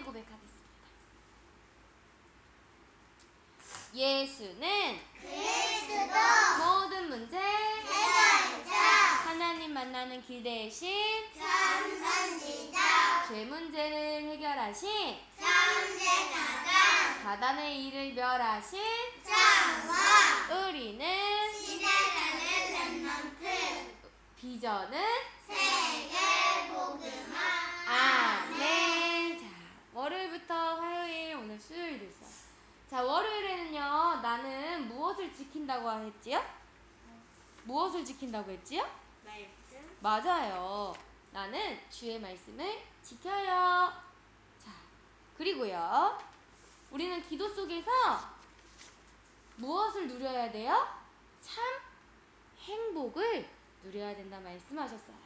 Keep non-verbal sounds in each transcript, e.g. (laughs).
함께 고백하겠습니다. 예수는 그리스도. 모든 문제 해결자. 하나님 만나는 길 대신 참선지자. 죄 문제를 해결하신 삼재가강 사단의 일을 멸하신 장화 우리는 시대가는 랩넌트 비전은 세계 복음화 아멘. 자, 월요일부터 화요일, 오늘 수요일 됐어요. 자, 월요일에는요, 나는 무엇을 지킨다고 했지요? 무엇을 지킨다고 했지요? 말씀 맞아요. 나는 주의 말씀을 지켜요. 자, 그리고요, 우리는 기도 속에서 무엇을 누려야 돼요? 참 행복을 누려야 된다 말씀하셨어요.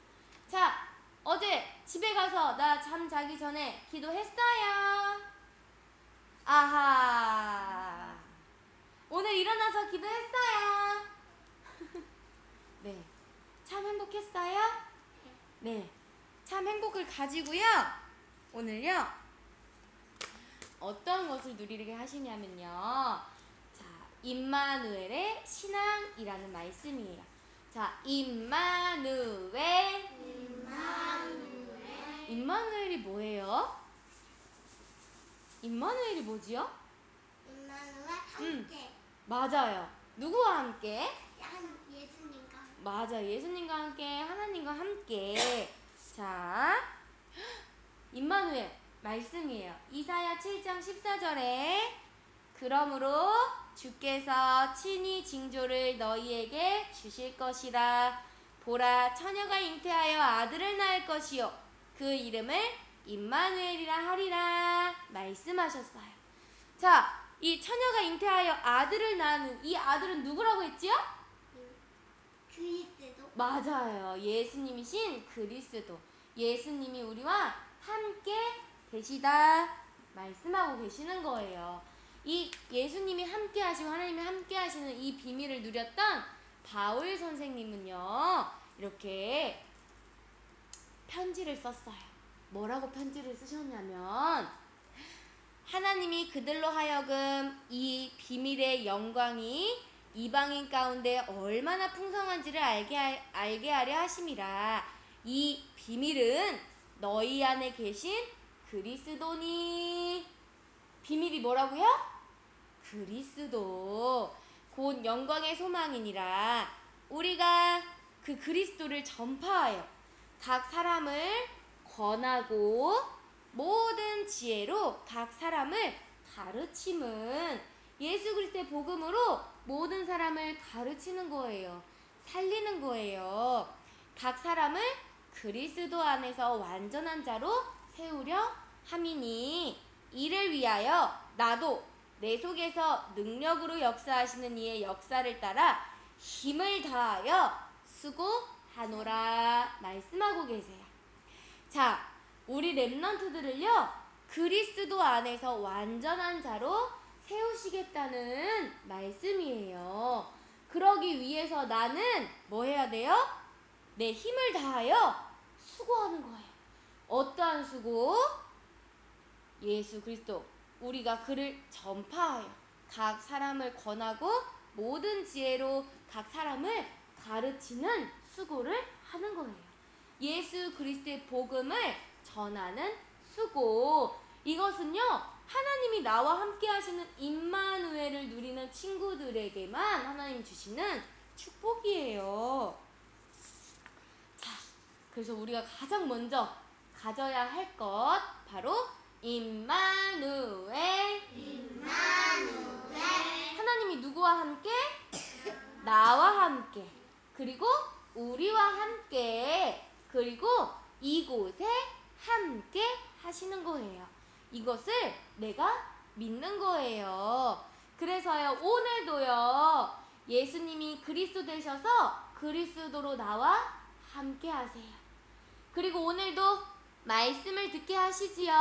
자, 어제 집에 가서 나 잠 자기 전에 기도했어요. 아하. 오늘 일어나서 기도했어요. (laughs) 네. 참 행복했어요? 네. 참 행복을 가지고요. 오늘요. 어떤 것을 누리게 하시냐면요. 자, 임마누엘의 신앙이라는 말씀이에요. 자, 임마누엘. 임마누엘이 뭐예요? 임마누엘이 뭐지요? 임마누엘 음. 함께 맞아요. 누구와 함께? 한 예수님과 맞아. 예수님과 함께, 하나님과 함께. 자, 임마누엘 말씀이에요. 이사야 7장 14절에 그러므로 주께서 친히 징조를 너희에게 주실 것이라 보라 처녀가 잉태하여 아들을 낳을 것이요 그 이름을 임마누엘이라 하리라 말씀하셨어요. 자, 이 처녀가 잉태하여 아들을 낳는 이 아들은 누구라고 했지요? 그리스도 맞아요. 예수님이신 그리스도. 예수님이 우리와 함께 계시다. 말씀하고 계시는 거예요. 이 예수님이 함께 하시고 하나님이 함께 하시는 이 비밀을 누렸던 바울 선생님은요. 이렇게 편지를 썼어요. 뭐라고 편지를 쓰셨냐면 하나님이 그들로 하여금 이 비밀의 영광이 이방인 가운데 얼마나 풍성한지를 알게, 하, 알게 하려 하심이라. 이 비밀은 너희 안에 계신 그리스도니. 비밀이 뭐라고요? 그리스도. 곧 영광의 소망이니라. 우리가 그 그리스도를 전파하여 각 사람을 권하고 모든 지혜로 각 사람을 가르침은 예수 그리스도의 복음으로 모든 사람을 가르치는 거예요. 살리는 거예요. 각 사람을 그리스도 안에서 완전한 자로 세우려 함이니 이를 위하여 나도 내 속에서 능력으로 역사하시는 이의 역사를 따라 힘을 다하여 수고하노라 말씀하고 계세요. 자, 우리 랩런트들을요 그리스도 안에서 완전한 자로 세우시겠다는 말씀이에요. 그러기 위해서 나는 뭐 해야 돼요? 내 힘을 다하여 수고하는 거예요. 어떠한 수고? 예수 그리스도 우리가 그를 전파하여 각 사람을 권하고 모든 지혜로 각 사람을 가르치는 수고를 하는 거예요. 예수 그리스도의 복음을 전하는 수고. 이것은요, 하나님이 나와 함께 하시는 임마누엘을 누리는 친구들에게만 하나님 주시는 축복이에요. 자, 그래서 우리가 가장 먼저 가져야 할 것 바로 임마누엘. 임마누엘 하나님이 누구와 함께? 나와 함께. 그리고 우리와 함께. 그리고 이곳에 함께 하시는 거예요. 이것을 내가 믿는 거예요. 그래서요, 오늘도요, 예수님이 그리스도 되셔서 그리스도로 나와 함께 하세요. 그리고 오늘도 말씀을 듣게 하시지요.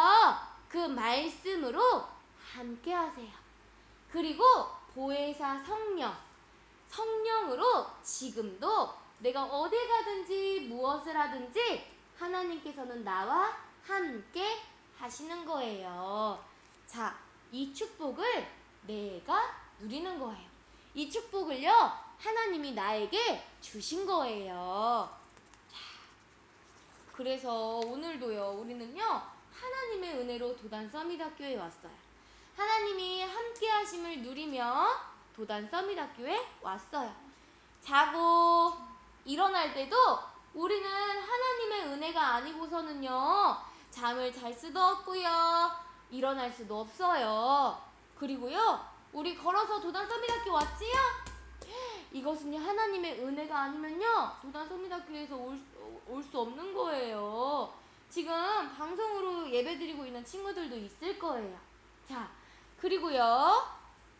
그 말씀으로 함께 하세요. 그리고 보혜사 성령, 성령으로 지금도 내가 어디 가든지 무엇을 하든지 하나님께서는 나와 함께 하시는 거예요. 자, 이 축복을 내가 누리는 거예요. 이 축복을요, 하나님이 나에게 주신 거예요. 자, 그래서 오늘도요, 우리는요, 하나님의 은혜로 도단 서밋학교에 왔어요. 하나님이 함께 하심을 누리며 도단 서밋학교에 왔어요. 자고 일어날 때도 우리는 하나님의 은혜가 아니고서는요, 잠을 잘 수도 없고요, 일어날 수도 없어요. 그리고요, 우리 걸어서 도단 서밋학교 왔지요? 이것은요, 하나님의 은혜가 아니면요, 도단 서밋학교에서 올 수 없는 거예요. 지금 방송으로 예배 드리고 있는 친구들도 있을 거예요. 자, 그리고요,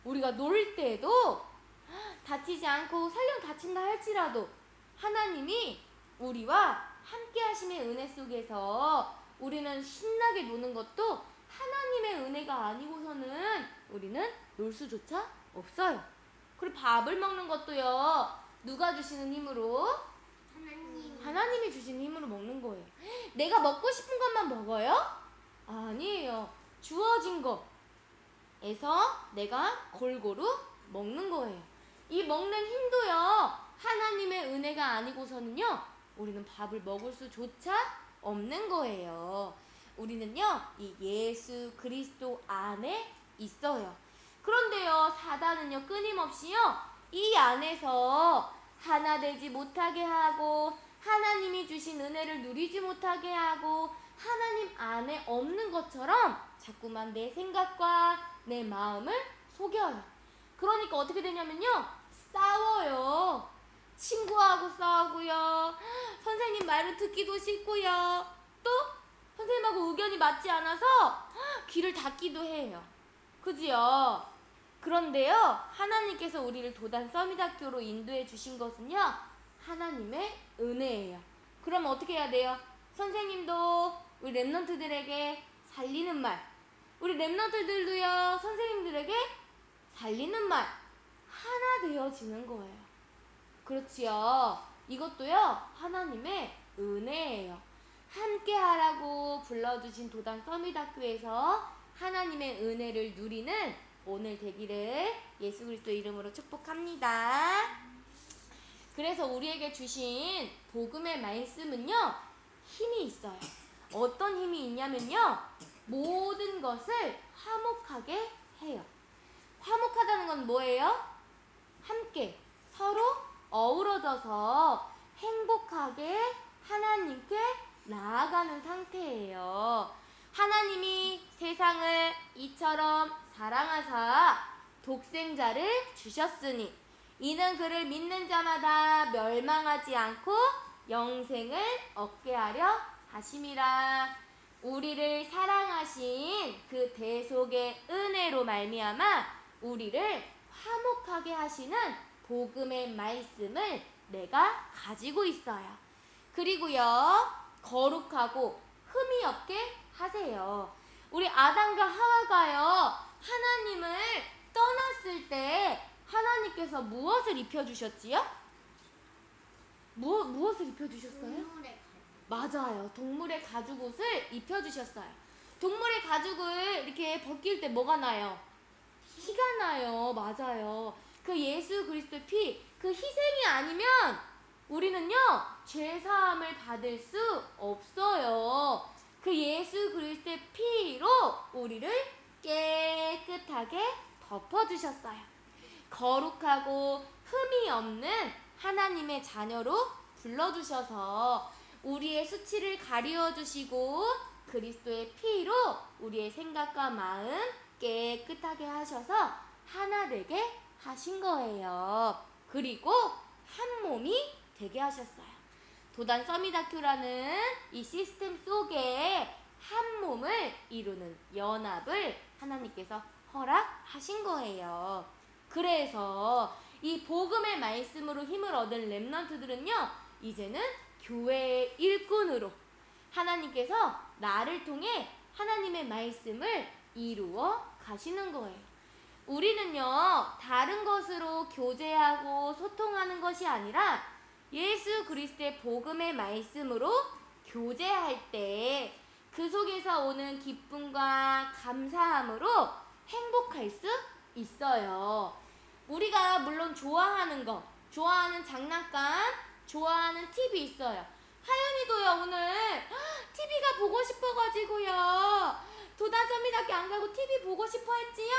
우리가 놀 때도 다치지 않고 설령 다친다 할지라도 하나님이 우리와 함께 하심의 은혜 속에서 우리는 신나게 노는 것도 하나님의 은혜가 아니고서는 우리는 놀 수조차 없어요. 그리고 밥을 먹는 것도요. 누가 주시는 힘으로? 하나님. 하나님이 주신 힘으로 먹는 거예요. (gasps) 내가 먹고 싶은 것만 먹어요? 아니에요. 주어진 거에서 내가 골고루 먹는 거예요. 이 먹는 힘도요, 하나님의 은혜가 아니고서는요, 우리는 밥을 먹을 수조차 없는 거예요. 우리는요, 이 예수 그리스도 안에 있어요. 그런데요, 사단은요, 끊임없이요, 이 안에서 하나 되지 못하게 하고, 하나님이 주신 은혜를 누리지 못하게 하고, 하나님 안에 없는 것처럼 자꾸만 내 생각과 내 마음을 속여요. 그러니까 어떻게 되냐면요, 싸워요. 친구하고 싸우고요. 선생님 말을 듣기도 싫고요. 또 선생님하고 의견이 맞지 않아서 귀를 닫기도 해요. 그지요? 그런데요, 하나님께서 우리를 도단 서밋학교로 인도해 주신 것은요, 하나님의 은혜예요. 그럼 어떻게 해야 돼요? 선생님도 우리 랩런트들에게 살리는 말, 우리 랩런트들도요, 선생님들에게 살리는 말, 하나 되어지는 거예요. 그렇지요. 이것도요, 하나님의 은혜예요. 함께 하라고 불러주신 도단 서밋학교에서 하나님의 은혜를 누리는 오늘 되기를 예수 그리스도 이름으로 축복합니다. 그래서 우리에게 주신 복음의 말씀은요, 힘이 있어요. 어떤 힘이 있냐면요, 모든 것을 화목하게 해요. 화목하다는 건 뭐예요? 함께 서로 어우러져서 행복하게 하나님께 나아가는 상태예요. 하나님이 세상을 이처럼 사랑하사 독생자를 주셨으니 이는 그를 믿는 자마다 멸망하지 않고 영생을 얻게 하려 하심이라 우리를 사랑하신 그 대속의 은혜로 말미암아 우리를 화목하게 하시는 복음의 말씀을 내가 가지고 있어요. 그리고요, 거룩하고 흠이 없게 하세요. 우리 아담과 하와가요, 하나님을 떠났을 때 하나님께서 무엇을 입혀주셨지요? 무, 무엇을 입혀주셨어요? 맞아요. 동물의 가죽 옷을 입혀주셨어요. 동물의 가죽을 이렇게 벗길 때 뭐가 나요? 피가 나요. 맞아요. 그 예수 그리스도의 피, 그 희생이 아니면 우리는요, 죄사함을 받을 수 없어요. 그 예수 그리스도의 피로 우리를 깨끗하게 덮어주셨어요. 거룩하고 흠이 없는 하나님의 자녀로 불러주셔서 우리의 수치를 가리워 주시고 그리스도의 피로 우리의 생각과 마음 깨끗하게 하셔서 하나 되게 하신 거예요. 그리고 한 몸이 되게 하셨어요. 도단 서미다큐라는 이 시스템 속에 한 몸을 이루는 연합을 하나님께서 허락하신 거예요. 그래서 이 복음의 말씀으로 힘을 얻은 렘넌트들은요, 이제는 교회의 일꾼으로 하나님께서 나를 통해 하나님의 말씀을 이루어 가시는 거예요. 우리는요, 다른 것으로 교제하고 소통하는 것이 아니라 예수 그리스도의 복음의 말씀으로 교제할 때 그 속에서 오는 기쁨과 감사함으로 행복할 수 있어요. 우리가 물론 좋아하는 거, 좋아하는 장난감, 좋아하는 TV 있어요. 하연이도요, 오늘 TV가 보고 싶어가지고요. 도단서미밖에 안 가고 TV 보고 싶어 했지요?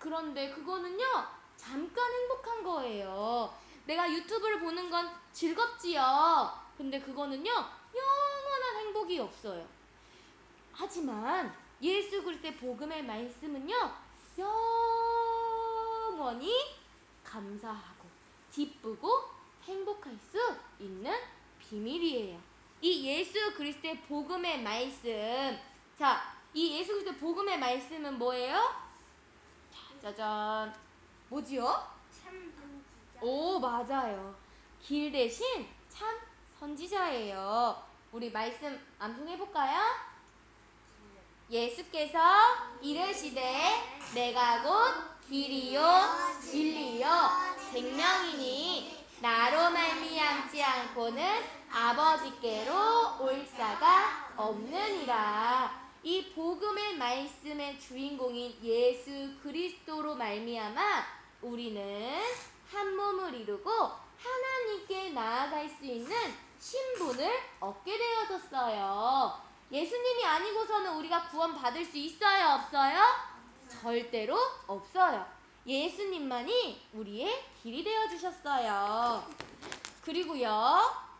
그런데 그거는요, 잠깐 행복한 거예요. 내가 유튜브를 보는 건 즐겁지요. 근데 그거는요, 영원한 행복이 없어요. 하지만 예수 그리스도의 복음의 말씀은요, 영원히 감사하고 기쁘고 행복할 수 있는 비밀이에요. 이 예수 그리스도의 복음의 말씀. 자, 이 예수 그리스도의 복음의 말씀은 뭐예요? 자, 짜잔. 뭐지요? 참 반지자. 오, 맞아요. 길 대신 참 선지자예요. 우리 말씀 암송해 볼까요? 예수께서 이르시되 내가 곧 길이요 진리요 생명이니 나로 말미암지 않고는 아버지께로 올 자가 없느니라. 이 복음의 말씀의 주인공인 예수 그리스도로 말미암아 우리는 한 몸을 이루고 하나님께 나아갈 수 있는 신분을 얻게 되어졌어요. 예수님이 아니고서는 우리가 구원 받을 수 있어요, 없어요? 절대로 없어요. 예수님만이 우리의 길이 되어 주셨어요. 그리고요.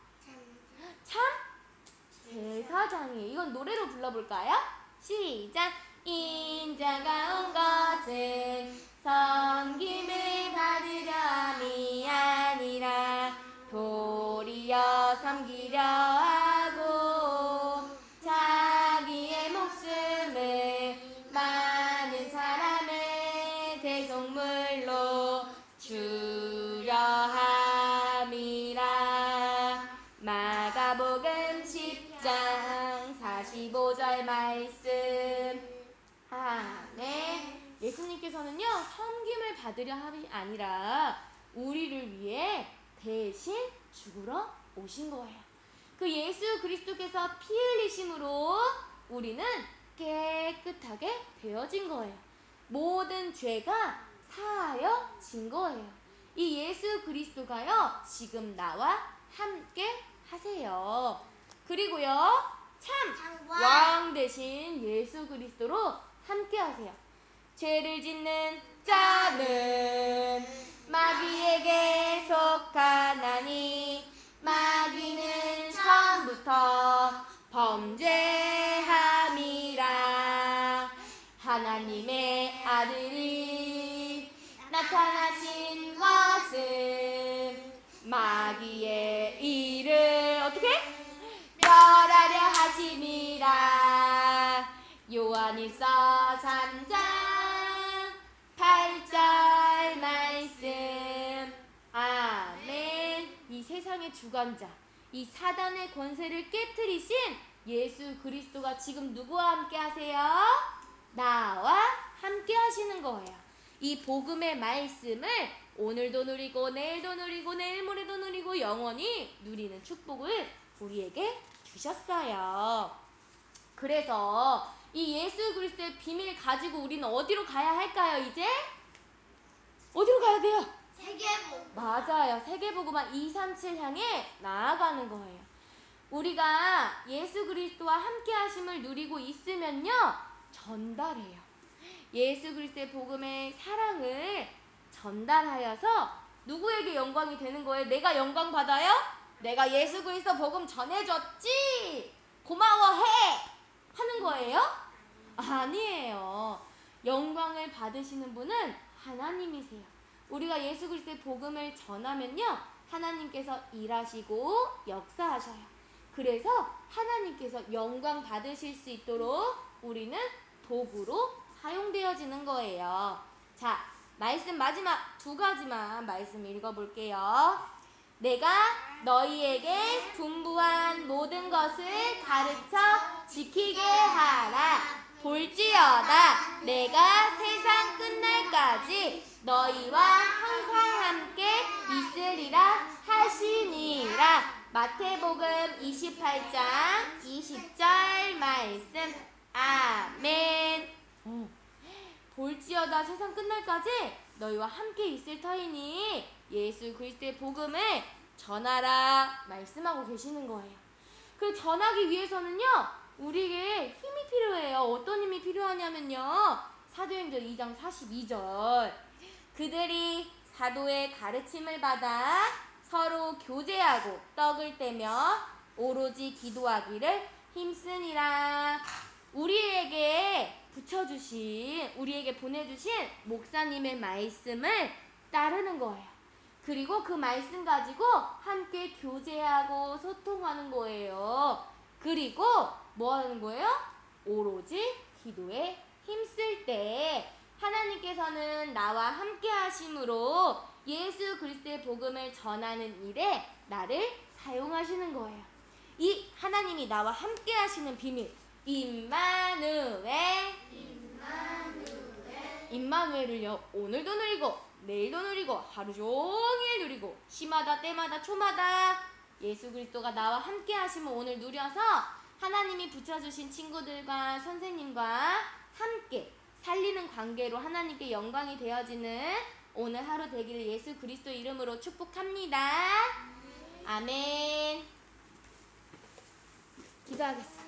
참 제사장이에요. 이건 노래로 불러볼까요? 시작. 인자가 온 것은 섬김을 받으려 함이 아니라 도리어 섬기려 받으려 함이 아니라 우리를 위해 대신 죽으러 오신 거예요 그 예수 그리스도께서 피 흘리심으로 우리는 깨끗하게 되어진 거예요 모든 죄가 사하여 진 거예요 이 예수 그리스도가요 지금 나와 함께 하세요 그리고요 참 장관. 왕 대신 예수 그리스도로 함께 하세요. 죄를 짓는 자는 마귀에게 속하나니 마귀는 처음부터 범죄 주관자 이 사단의 권세를 깨뜨리신 예수 그리스도가 지금 누구와 함께 하세요? 나와 함께 하시는 거예요 이 복음의 말씀을 오늘도 누리고 내일도 누리고 내일 모레도 누리고 영원히 누리는 축복을 우리에게 주셨어요. 그래서 이 예수 그리스도의 비밀 가지고 우리는 어디로 가야 할까요, 이제? 어디로 가야 돼요? 세계복. 맞아요. 세계보고만 237 향해 나아가는 거예요. 우리가 예수 그리스도와 함께 하심을 누리고 있으면요. 전달해요. 예수 그리스도의 복음의 사랑을 전달하여서 누구에게 영광이 되는 거예요? 내가 영광 받아요? 내가 예수 그리스도 복음 전해줬지? 고마워해! 하는 거예요? 아니에요. 영광을 받으시는 분은 하나님이세요. 우리가 예수 그리스도의 복음을 전하면요. 하나님께서 일하시고 역사하셔요. 그래서 하나님께서 영광 받으실 수 있도록 우리는 도구로 사용되어지는 거예요. 자, 말씀 마지막 두 가지만 말씀 읽어볼게요. 내가 너희에게 분부한 모든 것을 가르쳐 지키게 하라. 볼지어다 내가 세상 끝날까지 너희와 항상 함께 있으리라 하시니라. 마태복음 28장 20절 말씀. 아멘. 어. 볼지어다 세상 끝날까지 너희와 함께 있을 터이니 예수 그리스도의 복음을 전하라 말씀하고 계시는 거예요. 그 전하기 위해서는요 우리에게 힘이 필요해요. 어떤 힘이 필요하냐면요 사도행전 2장 42절 그들이 사도의 가르침을 받아 서로 교제하고 떡을 떼며 오로지 기도하기를 힘쓰니라. 우리에게 붙여주신, 우리에게 보내주신 목사님의 말씀을 따르는 거예요. 그리고 그 말씀 가지고 함께 교제하고 소통하는 거예요. 그리고 뭐 하는 거예요? 오로지 기도에 힘쓸 때 하나님께서는 나와 함께 하심으로 예수 그리스도의 복음을 전하는 일에 나를 사용하시는 거예요. 이 하나님이 나와 함께 하시는 비밀 임마누엘 임마누엘을요 오늘도 누리고 내일도 누리고 하루 종일 누리고 시마다 때마다 초마다 예수 그리스도가 나와 함께 하시면 오늘 누려서 하나님이 붙여주신 친구들과 선생님과 함께 살리는 관계로 하나님께 영광이 되어지는 오늘 하루 되기를 예수 그리스도 이름으로 축복합니다. 아멘. 기도하겠습니다.